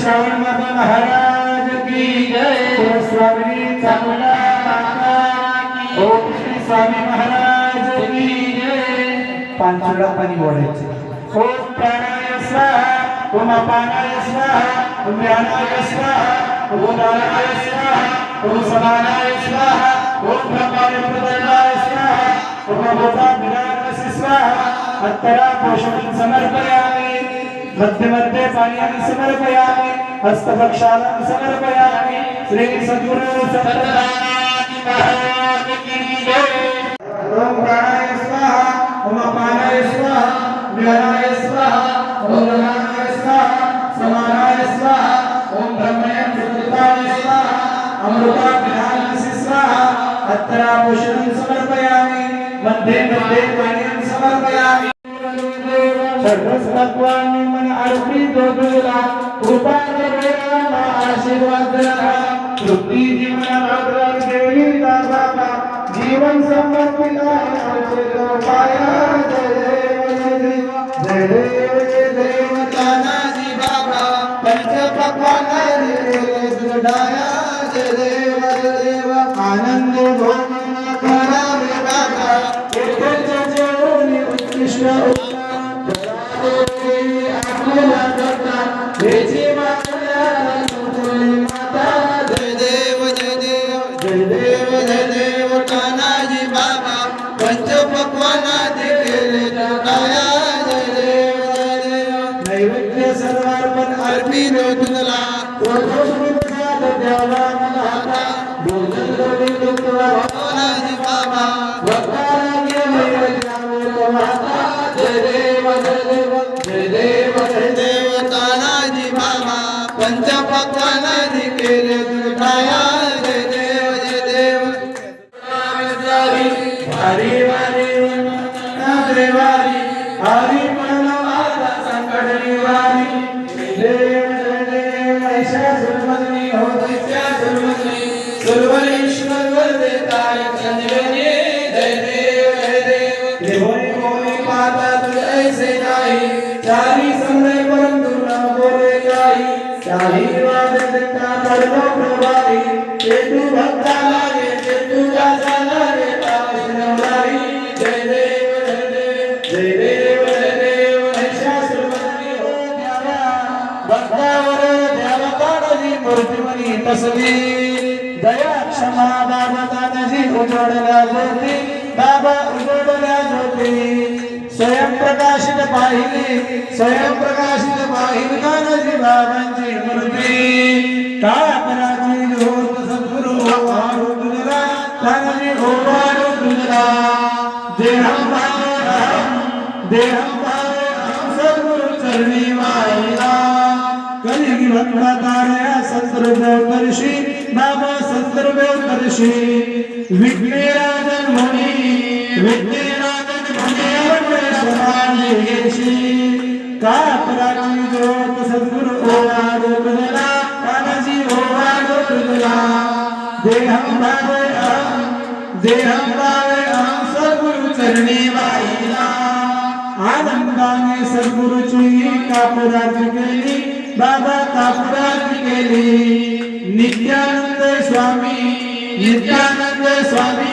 श्रावण बाबा महाराज की जय स्वामी चामुंडा ओम श्री स्वामी महाराज की जय। पाच पाणी बोलायचे ओम प्राणाय स्वाहा ओम अपानाय स्वाहा ओम व्यानाय स्वाहा ओम उदानाय स्वाहा ओम समानाय स्वाहा ओम ब्रह्माय प्रदयाय स्वाहा ओम भूता विनाश स्वाहा अत्तरा पोषण समर्पया मध्ये मध्ये पाण्याने समर्पयामि हस्तभक्षानं समर्पयामि, श्री सद्गुरु सत्तराजी महाराज की जय। ओम प्राणाय स्वाहा, ओम अपानाय स्वाहा व्यानाय स्वाहा ओम नमानाय स्वाहा, समानाय स्वाहा ओम ब्रह्मणे प्रकृताय स्वाहा अमृता स्वाहा अत्तरा पोषणं समर्पयामि मध्ये मध्ये पाण्यानं समर्पयामि। सर्वच तत्वांनी मन अर्पित तुला कृपा करुणा आशीर्वाद द्या तृप्ती जीवन भागवत देवी दादा जीवन समर्पित आहे पाया जय देव जय देव जय देव तानाजी बाबा. पंचपक्वान दुर्डाया जय देव जय देव आनंद भोग करावे बाबा. येथे जेवणी उत्कृष्ट निवारी वारी हरी म्हणो संकट निवारी. देव देव ऐशा सुरमणी हो दैत्या सुरमणी सुरवरेश्वर वरदेताय चंद्रने. जय देव जय देव. देवोनी मोनी पाता तुझ ऐसे नाही. चारी समय परंतु न बोले काही चारी वाद देता पडलो प्रभावी. ते तू भक्ता लागे तसली दया क्षमा बाबा दादाजी उजडल्या ज्योती बाबा उजडल्या ज्योती स्वयंप्रकाशित पाहिली स्वयंप्रकाशित पाहिली दादाजी बाबांची मूर्ती काळ अपराधी होत सद्गुरु वाढू तुझला दादाजी हो वाढू तुझला देहं भावे देहं सद्गुरु चरणी वाहिला कलिगी भक्ता संदर्भ करशी बाबा संदर्भ करशी. विघ्नेराजन म्हणी विघ्नेराजन म्हणे घेशी. का पराची ज्योत सद्गुरु ओवाडो तुझला कानाजी ओवाडो तुझला देहं भावे कापुराची गेली बाबा कापुराची केली नित्यानंद स्वामी नित्यानंद स्वामी